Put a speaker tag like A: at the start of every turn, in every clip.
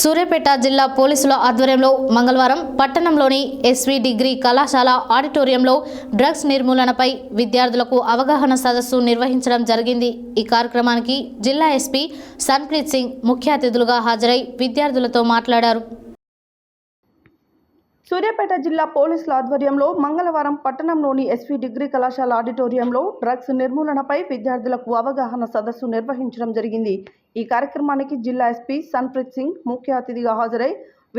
A: సూర్యాపేట జిల్లా పోలీసుల ఆధ్వర్యంలో మంగళవారం పట్టణంలోని ఎస్వి డిగ్రీ కళాశాల ఆడిటోరియంలో డ్రగ్స్ నిర్మూలనపై విద్యార్థులకు అవగాహన సదస్సు నిర్వహించడం జరిగింది. ఈ కార్యక్రమానికి జిల్లా ఎస్పీ సన్ప్రీత్ సింగ్ ముఖ్య అతిథులుగా హాజరై విద్యార్థులతో మాట్లాడారు.
B: సూర్యాపేట జిల్లా పోలీసుల ఆధ్వర్యంలో మంగళవారం పట్టణంలోని ఎస్వీ డిగ్రీ కళాశాల ఆడిటోరియంలో డ్రగ్స్ నిర్మూలనపై విద్యార్థులకు అవగాహన సదస్సు నిర్వహించడం జరిగింది. ఈ కార్యక్రమానికి జిల్లా ఎస్పీ సన్ప్రీత్ సింగ్ ముఖ్య అతిథిగా హాజరై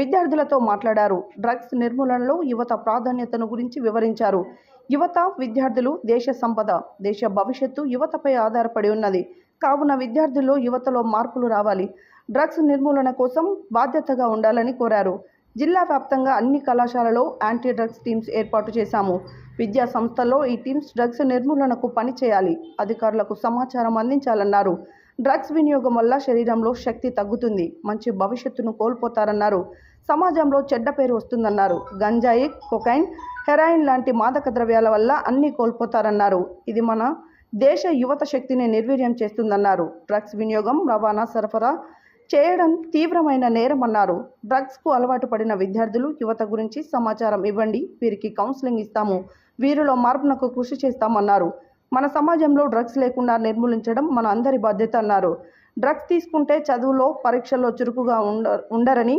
B: విద్యార్థులతో మాట్లాడారు. డ్రగ్స్ నిర్మూలనలో యువత ప్రాధాన్యతను గురించి వివరించారు. యువత విద్యార్థులు దేశ సంపద దేశ భవిష్యత్తు యువతపై ఆధారపడి ఉన్నది. కావున విద్యార్థుల్లో యువతలో మార్పులు రావాలి. డ్రగ్స్ నిర్మూలన కోసం బాధ్యతగా ఉండాలని కోరారు. జిల్లా వ్యాప్తంగా అన్ని కళాశాలలో యాంటీ డ్రగ్స్ టీమ్స్ ఏర్పాటు చేశాము. విద్యా సంస్థల్లో ఈ టీమ్స్ డ్రగ్స్ నిర్మూలనకు పనిచేయాలి అధికారులకు సమాచారం అందించాలన్నారు. డ్రగ్స్ వినియోగం వల్ల శరీరంలో శక్తి తగ్గుతుంది. మంచి భవిష్యత్తును కోల్పోతారన్నారు. సమాజంలో చెడ్డ పేరు వస్తుందన్నారు. గంజాయి కొకైన్ హెరాయిన్ లాంటి మాదక ద్రవ్యాల వల్ల అన్నీ కోల్పోతారన్నారు. ఇది మన దేశ యువత శక్తిని నిర్వీర్యం చేస్తుందన్నారు. డ్రగ్స్ వినియోగం రవాణా సరఫరా చేయడం తీవ్రమైన నేరమన్నారు. డ్రగ్స్కు అలవాటు పడిన విద్యార్థులు యువత గురించి సమాచారం ఇవ్వండి వీరికి కౌన్సిలింగ్ ఇస్తాము వీరిలో మార్పునకు కృషి చేస్తామన్నారు. మన సమాజంలో డ్రగ్స్ లేకుండా నిర్మూలించడం మన అందరి బాధ్యత అన్నారు. డ్రగ్స్ తీసుకుంటే చదువులో పరీక్షల్లో చురుకుగా ఉండ ఉండరని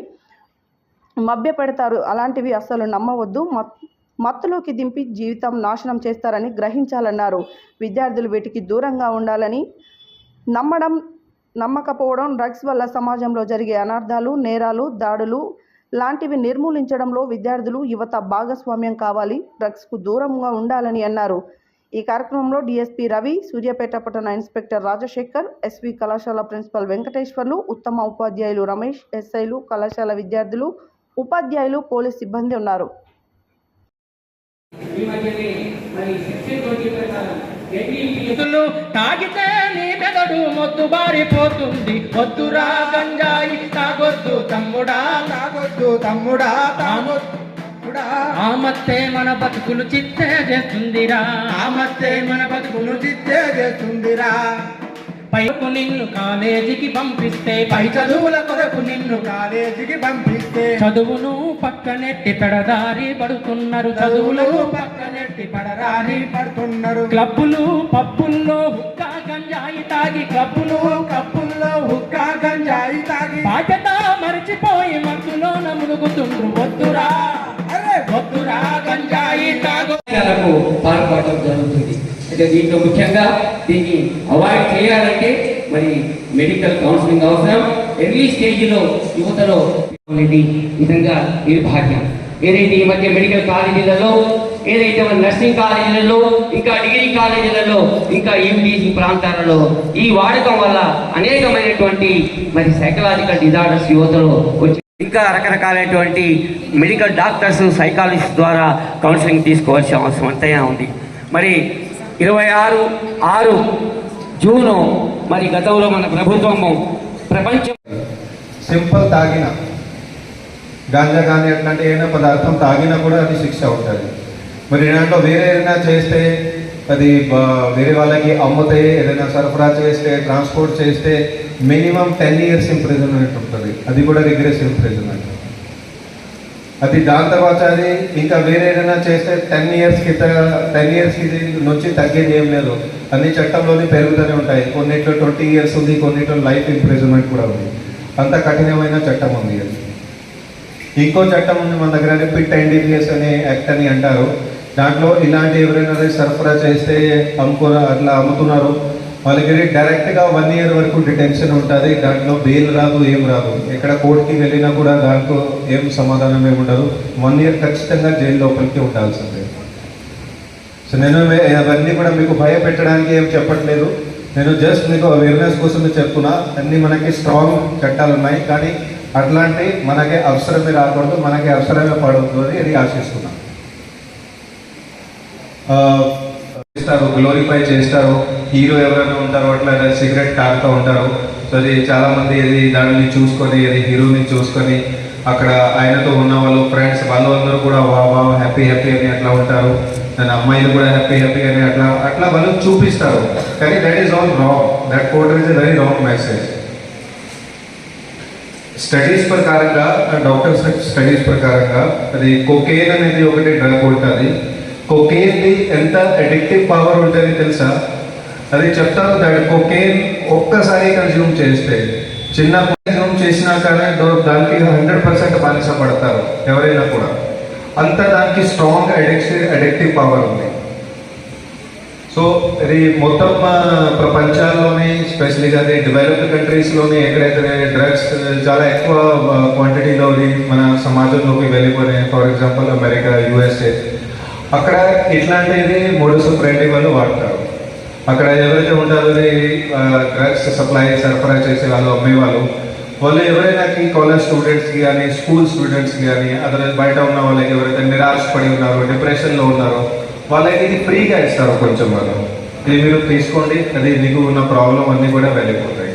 B: మభ్యపెడతారు. అలాంటివి అస్సలు నమ్మవద్దు. మత్ మత్తులోకి దింపి జీవితం నాశనం చేస్తారని గ్రహించాలన్నారు. విద్యార్థులు వీటికి దూరంగా ఉండాలని నమ్మడం నమ్మకపోవడం డ్రగ్స్ వల్ల సమాజంలో జరిగే అనర్థాలు నేరాలు దాడులు లాంటివి నిర్మూలించడంలో విద్యార్థులు యువత భాగస్వామ్యం కావాలి డ్రగ్స్కు దూరంగా ఉండాలని అన్నారు. ఈ కార్యక్రమంలో డిఎస్పీ రవి సూర్యాపేట పట్టణ ఇన్స్పెక్టర్ రాజశేఖర్ ఎస్వి కళాశాల ప్రిన్సిపల్ వెంకటేశ్వర్లు ఉత్తమ ఉపాధ్యాయులు రమేష్ ఎస్ఐలు కళాశాల విద్యార్థులు ఉపాధ్యాయులు పోలీస్ సిబ్బంది ఉన్నారు.
C: తాగితే నీ మెదడు మొద్దు బారిపోతుంది. వద్దురా గంజాయి తాగొద్దు తమ్ముడా
D: తాగొద్దు తమ్ముడా తాగొద్దుడా
C: ఆ మత్తే మన బతుకులు చిత్తే చేస్తుందిరా.
D: ఆ మత్తే మన బతుకును చిత్తే చేస్తుందిరా.
C: పైపు నిన్ను కాలేజీకి పంపిస్తే.
D: పై చదువుల కొరకు నిన్ను కాలేజీకి పంపిస్తే.
C: చదువును పక్కనెట్టి పెడదారి పడుతున్నారు. చదువులు
D: చదువులు పక్కనెట్టి పడరాని పడుతున్నారు.
C: క్లబ్బులు పబ్బుల్లో హుక్కా గంజాయి తాగి. క్లబ్బులు
D: కప్పుల్లో హుక్కా గంజాయి తాగి.
C: బాధ్యత మరిచిపోయి మత్తులో నములుగుతుండ్రు వద్దురా
D: అరే
C: వద్దురా గంజాయి తాగు.
E: పాల్పడటం జరుగుతుంది. అయితే దీంట్లో ముఖ్యంగా దీన్ని అవాయిడ్ చేయాలంటే మరి మెడికల్ కౌన్సిలింగ్ అవసరం. ఎర్లీ స్టేజ్లో యువతలో అనేది విధంగా నిర్భాగ్యం. ఏదైతే ఈ మధ్య మెడికల్ కాలేజీలలో ఏదైతే మన నర్సింగ్ కాలేజీలలో ఇంకా డిగ్రీ కాలేజీలలో ఇంకా ఈవిడీసీ ప్రాంతాలలో ఈ వాడకం వల్ల అనేకమైనటువంటి మరి సైకలాజికల్ డిజార్డర్స్ యువతలో వచ్చి ఇంకా రకరకాలైనటువంటి మెడికల్ డాక్టర్స్ సైకాలజిస్ట్ ద్వారా కౌన్సిలింగ్ తీసుకోవాల్సిన అవసరం అంతైనా ఉంది. మరి ఇరవై ఆరు ఆరు జూను మరి గతంలో మన ప్రభుత్వము ప్రపంచం
F: సింపుల్ తాగిన. గాంజా కానీ అట్లాంటి ఏదైనా పదార్థం తాగినా కూడా అది శిక్ష ఉంటుంది. మరి దాంట్లో వేరే ఏదైనా చేస్తే అది వేరే వాళ్ళకి అమ్ముతే ఏదైనా సరఫరా చేస్తే ట్రాన్స్పోర్ట్ చేస్తే మినిమం టెన్ ఇయర్స్ ఇంప్రిజన్మెంట్ ఉంటుంది. అది కూడా రిగ్రెస్ ఇంప్రిజన్మెంట్ అది దాని తర్వాత అది ఇంకా వేరే ఏదైనా చేస్తే టెన్ ఇయర్స్కి టెన్ ఇయర్స్కి నుంచి తగ్గేది ఏం లేదు. అన్ని చట్టంలోనే పెరుగుతూనే ఉంటాయి. కొన్నిట్లో ట్వంటీ ఇయర్స్ ఉంది కొన్నిట్లో లైఫ్ ఇంప్రిజన్మెంట్ కూడా ఉంది. అంత కఠినమైన చట్టం ఉంది అది. ఇంకో చట్టం ఉంది మన దగ్గర పిట్ ఎన్డీపీఎస్ అనే యాక్ట్ అని అంటారు. దాంట్లో ఇలాంటి ఎవరైనా సరఫరా చేస్తే అమ్ముకున్న అట్లా అమ్ముతున్నారు. వాళ్ళకి డైరెక్ట్గా వన్ ఇయర్ వరకు డిటెన్షన్ ఉంటుంది. దాంట్లో బెయిల్ రాదు ఏం రాదు. ఎక్కడ కోర్టుకి వెళ్ళినా కూడా దాంట్లో ఏం సమాధానం ఏమి ఉండదు. వన్ ఇయర్ ఖచ్చితంగా జైలు లోపలికి ఉండాల్సిందే. సో నేను అవన్నీ కూడా మీకు భయపెట్టడానికి ఏం చెప్పట్లేదు. నేను జస్ట్ మీకు అవేర్నెస్ కోసం చెప్తున్నా. అన్నీ మనకి స్ట్రాంగ్ చట్టాలు ఉన్నాయి కానీ అట్లాంటి మనకి అవసరమే రాకూడదు మనకి అవసరమే పడవద్దు అని అది ఆశిస్తున్నాను చేస్తారు గ్లోరిఫై చేస్తారు. హీరో ఎవరైనా ఉంటారో అట్లా సిగరెట్ తాగుతూ ఉంటారు. సో అది చాలా మంది అది దానిని చూసుకొని అది హీరోని చూసుకొని అక్కడ ఆయనతో ఉన్న వాళ్ళు ఫ్రెండ్స్ వాళ్ళు అందరూ కూడా వా వా హ్యాపీ హ్యాపీ అని అట్లా ఉంటారు. దాని అమ్మాయిలు కూడా హ్యాపీ హ్యాపీ అని అట్లా అట్లా వాళ్ళు చూపిస్తారు. కానీ that is all wrong that quote is a very wrong message studies ప్రకారంగా డాక్టర్ స్టడీస్ ప్రకారంగా అది కొకేన్ అనేది ఒకటి డ్రగ్ ఉంటుంది. కొకేన్ది ఎంత అడిక్టివ్ పవర్ ఉంటుంది తెలుసా? అది చెప్తాను దాని కొకేన్ ఒక్కసారి కన్జ్యూమ్ చేస్తే. చిన్న కన్జ్యూమ్ చేసినా కానీ దానికి హండ్రెడ్ పర్సెంట్ బానిస పడతారు ఎవరైనా కూడా. అంత దానికి స్ట్రాంగ్ అడిక్షన్ అడిక్టివ్ పవర్ ఉంది. సో ఇది మొత్తం ప్రపంచాల్లోని ప్రపంచాల్లోనే స్పెషల్గా అది డెవలప్డ్ కంట్రీస్లోని ఎక్కడైతే డ్రగ్స్ చాలా ఎక్కువ క్వాంటిటీలో మన సమాజంలోకి వెళ్ళిపోయినాయి. ఫర్ ఎగ్జాంపుల్ అమెరికా యుఎస్ఏ అక్కడ ఇట్లాంటిది మోడస్ ఫ్రెండ్లీ వాళ్ళు వాడతారు. అక్కడ ఎవరైతే ఉంటారో డ్రగ్స్ సప్లై సరఫరా చేసే వాళ్ళు అమ్మేవాళ్ళు వాళ్ళు ఎవరైనా కాలేజ్ స్టూడెంట్స్కి కానీ స్కూల్ స్టూడెంట్స్కి కానీ అతను బయట ఉన్న వాళ్ళకి ఎవరైతే నిరాశపడి ఉన్నారో డిప్రెషన్లో ఉన్నారో వాళ్ళకి ఇది ఫ్రీగా ఇస్తారు కొంచెం వాళ్ళు. ఇది మీరు తీసుకోండి అది మీకు ఉన్న ప్రాబ్లం అన్నీ కూడా వెళ్ళిపోతాయి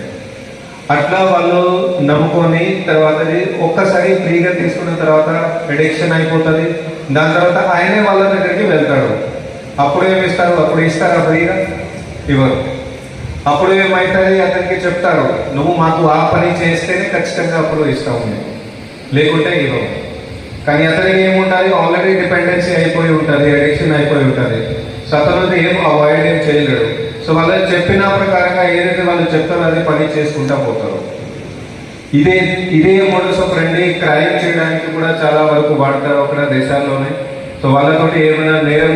F: అట్లా వాళ్ళు నమ్ముకొని తర్వాత ఒక్కసారి ఫ్రీగా తీసుకున్న తర్వాత ఎడిక్షన్ అయిపోతుంది. దాని తర్వాత ఆయనే వాళ్ళ దగ్గరికి వెళ్తాడు. అప్పుడు ఏమి ఇస్తారు అప్పుడు ఇస్తారా ఫ్రీగా ఇవ్వరు. అప్పుడు ఏమవుతుంది అతనికి చెప్తారు నువ్వు మాకు ఆ పని చేస్తేనే ఖచ్చితంగా అప్పుడు ఇస్తావు లేకుంటే ఇవ్వము కానీ అతనికి ఏముంటుంది ఆల్రెడీ డిపెండెన్సీ అయిపోయి ఉంటుంది అడిక్షన్ అయిపోయి ఉంటుంది. సో అతను ఏం అవాయిడ్ ఏం చేయలేడు. సో వాళ్ళు చెప్పిన ప్రకారంగా ఏదైతే వాళ్ళు చెప్తారో అది పని చేసుకుంటా పోతారు. ఇదే ఇదే మోడల్స్ ఆఫ్ ఫ్రెండ్లీ క్రైమ్ చేయడానికి కూడా చాలా వరకు వాడతారు అక్కడ దేశాల్లోనే. సో వాళ్ళతోటి ఏమైనా నేరం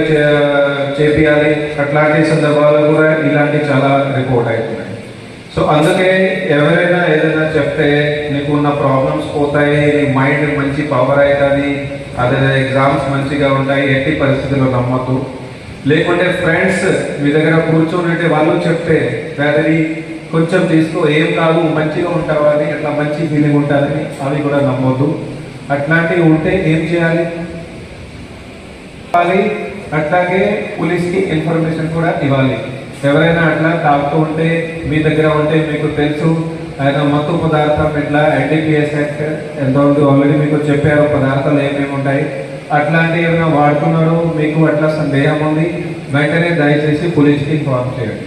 F: చేపియాలి అట్లాంటి సందర్భాల్లో కూడా ఇలాంటి చాలా రిపోర్ట్ అవుతున్నాయి. సో అందుకే ఎవరైనా ఏదైనా చెప్తే నీకు ఉన్న ప్రాబ్లమ్స్ పోతాయి నీ మైండ్ మంచి పవర్ అవుతుంది అదే ఎగ్జామ్స్ మంచిగా ఉంటాయి ఎట్టి పరిస్థితుల్లో నమ్మద్దు. లేకుంటే ఫ్రెండ్స్ మీ దగ్గర కూర్చొని వాళ్ళు చెప్తే అది కొంచెం తీసుకో ఏం కాదు మంచిగా ఉంటావని అట్లా మంచి ఫీలింగ్ ఉంటుందని అవి కూడా నమ్మొద్దు. అట్లాంటివి ఉంటే ఏం చేయాలి? ఇవ్వాలి అట్లాగే పోలీస్కి ఇన్ఫర్మేషన్ కూడా ఇవ్వాలి. ఎవరైనా అట్లా తాగుతూ ఉంటే మీ దగ్గర ఉంటే మీకు తెలుసు ఆయన మత్తు పదార్థం ఎట్లా ఎన్డీపీఎస్ యాక్ట్ ఎంత ఉంది ఆల్రెడీ మీకు చెప్పారు పదార్థాలు ఏమేమి ఉంటాయి. అట్లాంటివి ఏమైనా వాడుతున్నారు మీకు అట్లా సందేహం ఉంది వెంటనే దయచేసి పోలీస్కి ఇన్ఫార్మ్ చేయండి.